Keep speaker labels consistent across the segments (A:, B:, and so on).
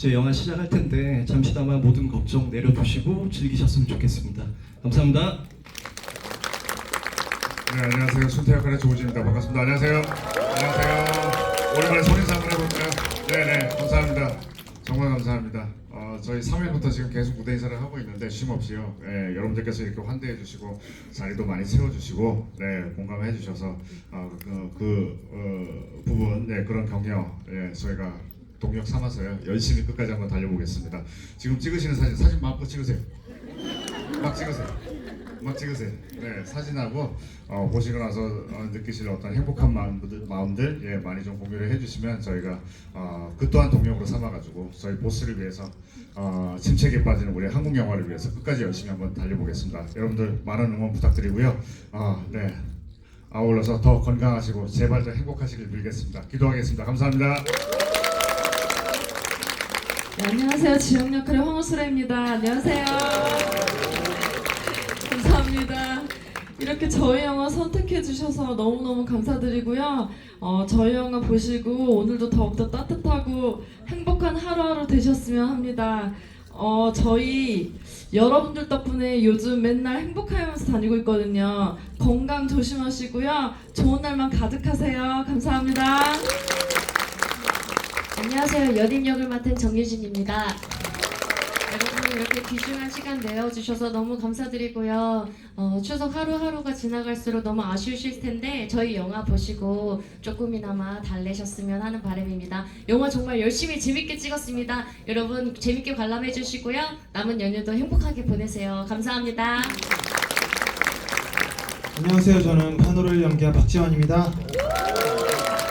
A: 이제 영화 시작할 텐데 잠시나마 모든 걱정 내려두시고 즐기셨으면 좋겠습니다. 감사합니다.
B: 네, 안녕하세요. 순태 역할의 조우진입니다. 반갑습니다. 안녕하세요. 안녕하세요. 오랜만에 손인사 한번 해볼까요? 네네, 감사합니다. 정말 감사합니다. 어, 저희 3일부터 지금 계속 무대 인사를 하고 있는데 쉼 없이요. 네, 여러분들께서 이렇게 환대해 주시고 자리도 많이 채워 주시고 네, 공감해 주셔서 어, 그, 그 어, 부분, 네, 그런 격려 예, 저희가 동력 삼아서요. 열심히 끝까지 한번 달려보겠습니다. 지금 찍으시는 사진, 사진 마음껏 찍으세요. 막 찍으세요. 막 찍으세요. 네, 사진하고 어, 보시고 나서 어, 느끼실 어떤 행복한 마음들, 마음들 예, 많이 좀 공유를 해주시면 저희가 어, 그 또한 동력으로 삼아가지고 저희 보스를 위해서 어, 침체기에 빠지는 우리 한국 영화를 위해서 끝까지 열심히 한번 달려보겠습니다. 여러분들 많은 응원 부탁드리고요. 어, 네. 아울러서 더 건강하시고 제발 더 행복하시길 빌겠습니다. 기도하겠습니다. 감사합니다.
C: 네, 안녕하세요. 지영 역할의 황호수라입니다. 안녕하세요. 감사합니다. 이렇게 저희 영화 선택해 주셔서 너무너무 감사드리고요. 어, 저희 영화 보시고 오늘도 더욱더 따뜻하고 행복한 하루하루 되셨으면 합니다. 어, 저희 여러분들 덕분에 요즘 맨날 행복하면서 다니고 있거든요. 건강 조심하시고요. 좋은 날만 가득하세요. 감사합니다.
D: 안녕하세요. 연인 역을 맡은 정유진입니다. 여러분 이렇게 귀중한 시간 내어주셔서 너무 감사드리고요. 어, 추석 하루하루가 지나갈수록 너무 아쉬우실 텐데 저희 영화 보시고 조금이나마 달래셨으면 하는 바람입니다. 영화 정말 열심히 재밌게 찍었습니다. 여러분 재밌게 관람해 주시고요. 남은 연휴도 행복하게 보내세요. 감사합니다.
E: 안녕하세요. 저는 판도를 연기한 박지원입니다.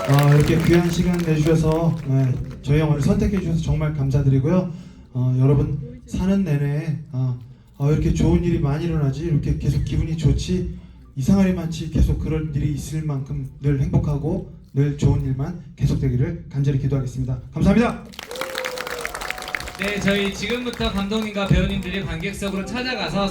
E: 어, 이렇게 귀한 시간 내주셔서 네, 저희 영화를 선택해 주셔서 정말 감사드리고요. 어, 여러분 사는 내내 어, 어, 이렇게 좋은 일이 많이 일어나지 이렇게 계속 기분이 좋지 이상할 일 많지 계속 그럴 일이 있을 만큼 늘 행복하고 늘 좋은 일만 계속되기를 간절히 기도하겠습니다. 감사합니다.
F: 네, 저희 지금부터 감독님과 배우님들이 관객석으로 찾아가서